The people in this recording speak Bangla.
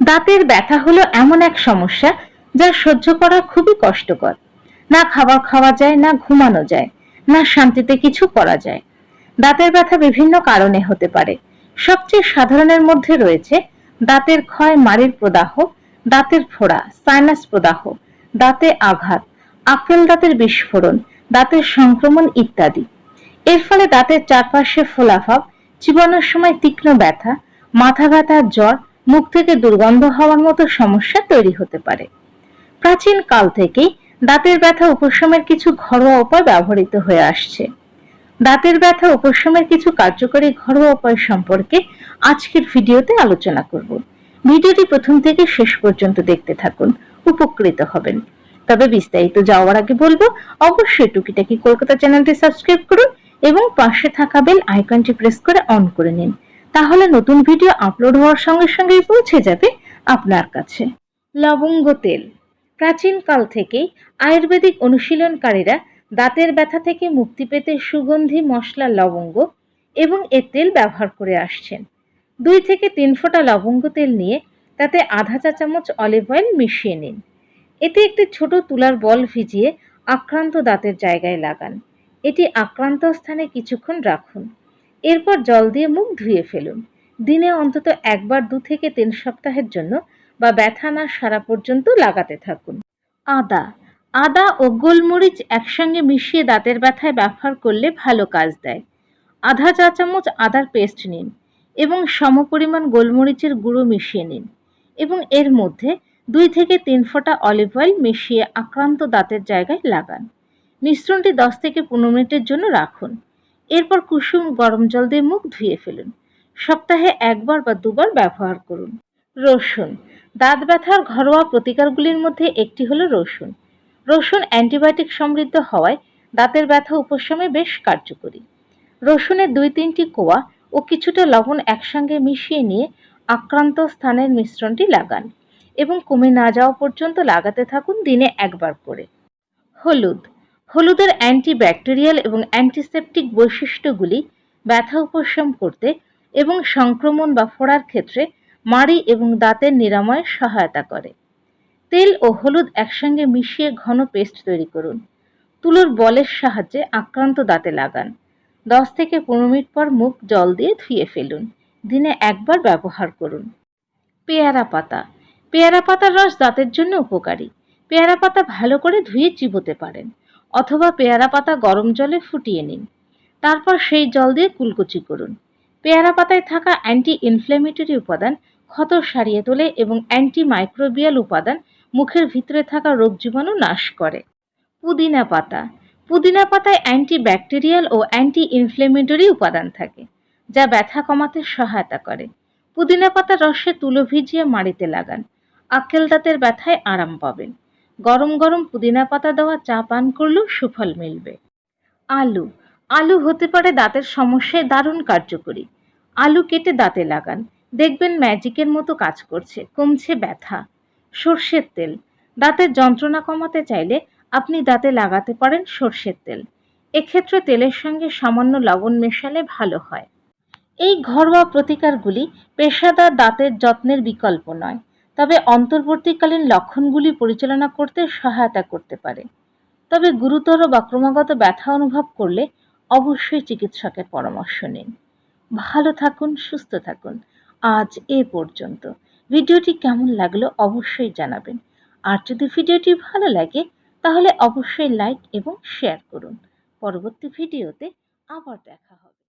দাঁতের ব্যথা হলো এমন এক সমস্যা যা সহ্য করা খুবই কষ্টকর। না খাবার খাওয়া যায়, না ঘুমানো যায়, না শান্তিতে কিছু করা যায়। দাঁতের ব্যথা বিভিন্ন কারণে হতে পারে। সবচেয়ে সাধারণের মধ্যে রয়েছে দাঁতের ক্ষয়, মাড়ির প্রদাহ, দাঁতের ফোড়া, সাইনাস প্রদাহ, দাঁতে আঘাত আক্কেল দাঁতের বিস্ফোরণ, দাঁতের সংক্রমণ ইত্যাদি। এর ফলে দাঁতের চারপাশে ফোলাভাব চিবানোর সময় তীক্ষ্ণ ব্যথা, মাথা ব্যথা, জ্বর, মুখ থেকে দুর্গন্ধ হওয়ার মতো সমস্যা তৈরি হতে পারে। প্রাচীন কাল থেকেই দাঁতের ব্যথা উপশমের কিছু ঘরোয়া উপায় ব্যবহৃত হয়ে আসছে। দাঁতের ব্যথা উপশমের কিছু কার্যকরী ঘরোয়া উপায় সম্পর্কে আজকের ভিডিওতে আলোচনা করব। ভিডিওটি প্রথম থেকে শেষ পর্যন্ত দেখতে থাকুন, উপকৃত হবেন। তবে বিস্তারিত যাওয়ার আগে বলব, অবশ্যই টুকিটাকি কলকাতা চ্যানেলটি সাবস্ক্রাইব করুন এবং পাশে থাকা বেল আইকনটি প্রেস করে অন করে নিন। তাহলে নতুন ভিডিও আপলোড হওয়ার সঙ্গে সঙ্গেই পৌঁছে যাবে আপনার কাছে। লবঙ্গ তেল। প্রাচীন কাল থেকেই আয়ুর্বেদিক অনুশীলনকারীরা দাঁতের ব্যথা থেকে মুক্তি পেতে সুগন্ধি, মশলা, লবঙ্গ এবং এর তেল ব্যবহার করে আসছেন। দুই থেকে তিন ফোঁটা লবঙ্গ তেল নিয়ে তাতে আধা চা চামচ অলিভ অয়েল মিশিয়ে নিন। এতে একটি ছোট তুলার বল ভিজিয়ে আক্রান্ত দাঁতের জায়গায় লাগান। এটি আক্রান্ত স্থানে কিছুক্ষণ রাখুন। এরপর জল দিয়ে মুখ ধুয়ে ফেলুন। দিনে অন্তত একবার দু থেকে তিন সপ্তাহের জন্য বা ব্যথা না সারা পর্যন্ত লাগাতে থাকুন। আদা। আদা ও গোলমরিচ একসঙ্গে মিশিয়ে দাঁতের ব্যথায় ব্যবহার করলে ভালো কাজ দেয়। আধা চা চামচ আদার পেস্ট নিন এবং সমপরিমাণ গোলমরিচের গুঁড়ো মিশিয়ে নিন এবং এর মধ্যে দুই থেকে তিন ফোঁটা অলিভ অয়েল মিশিয়ে আক্রান্ত দাঁতের জায়গায় লাগান। মিশ্রণটি দশ থেকে পনেরো মিনিটের জন্য রাখুন। এরপর কুসুম গরম জল দিয়ে মুখ ধুয়ে ফেলুন। সপ্তাহে একবার বা দুবার ব্যবহার করুন। রসুন। দাঁত ব্যথার ঘরোয়া প্রতিকারগুলির মধ্যে একটি হলো রসুন। রসুন অ্যান্টিবায়োটিক সমৃদ্ধ হওয়ায় দাঁতের ব্যথা উপশমে বেশ কার্যকরী। রসুনের দুই তিনটি কোয়া ও কিছুটা লবণ একসঙ্গে মিশিয়ে নিয়ে আক্রান্ত স্থানের মিশ্রণটি লাগান এবং কমে না যাওয়া পর্যন্ত লাগাতে থাকুন দিনে একবার করে। হলুদ। হলুদের অ্যান্টিব্যাকটেরিয়াল এবং অ্যান্টিসেপটিক বৈশিষ্ট্যগুলি ব্যথা উপশম করতে এবং সংক্রমণ বা ফোড়ার ক্ষেত্রে মাড়ি এবং দাঁতের নিরাময়ে সহায়তা করে। তেল ও হলুদ একসঙ্গে মিশিয়ে ঘন পেস্ট তৈরি করুন। তুলোর বলের সাহায্যে আক্রান্ত দাঁতে লাগান। দশ থেকে পনেরো মিনিট পর মুখ জল দিয়ে ধুয়ে ফেলুন। দিনে একবার ব্যবহার করুন। পেয়ারা পাতা। পেয়ারা পাতার রস দাঁতের জন্য উপকারী। পেয়ারা পাতা ভালো করে ধুয়ে চিবোতে পারেন। অথবা পেয়ারা পাতা গরম জলে ফুটিয়ে নিন। তারপর সেই জল দিয়ে কুলকুচি করুন। পেয়ারা পাতায় থাকা অ্যান্টি ইনফ্লেমেটরি উপাদান, ক্ষত সারিয়ে তোলে এবং অ্যান্টি মাইক্রোবিয়াল উপাদান মুখের ভিতরে থাকা রোগ জীবাণু নাশ করে। পুদিনা পাতা। পুদিনা পাতায় অ্যান্টি ব্যাকটেরিয়াল ও অ্যান্টি ইনফ্লেমেটরি উপাদান থাকে, যা ব্যথা কমাতে সহায়তা করে। পুদিনা পাতার রসে তুলো ভিজিয়ে মাড়িতে লাগান। আক্কেল দাঁতের ব্যথায় আরাম পাবেন। গরম গরম পুদিনা পাতা দেওয়া চা পান করলেও সুফল মিলবে। আলু আলু হতে পারে দাঁতের সমস্যায় দারুণ কার্যকরী। আলু কেটে দাঁতে লাগান। দেখবেন ম্যাজিকের মতো কাজ করছে, কমছে ব্যথা। সর্ষের তেল, দাঁতের যন্ত্রণা কমাতে চাইলে আপনি দাঁতে লাগাতে পারেন সর্ষের তেল। এক্ষেত্রে তেলের সঙ্গে সামান্য লবণ মেশালে ভালো হয়। এই ঘরোয়া প্রতিকারগুলি পেশাদার দাঁতের যত্নের বিকল্প নয়। তবে অন্তর্বর্তীকালীন লক্ষণগুলি পরিচালনা করতে সহায়তা করতে পারে। তবে গুরুতর বা ক্রমাগত ব্যথা অনুভব করলে অবশ্যই চিকিৎসকের পরামর্শ নিন। ভালো থাকুন, সুস্থ থাকুন। আজ এ পর্যন্ত। ভিডিওটি কেমন লাগল অবশ্যই জানাবেন। আর যদি ভিডিওটি ভালো লাগে, তাহলে অবশ্যই লাইক এবং শেয়ার করুন। পরবর্তী ভিডিওতে আবার দেখা হবে।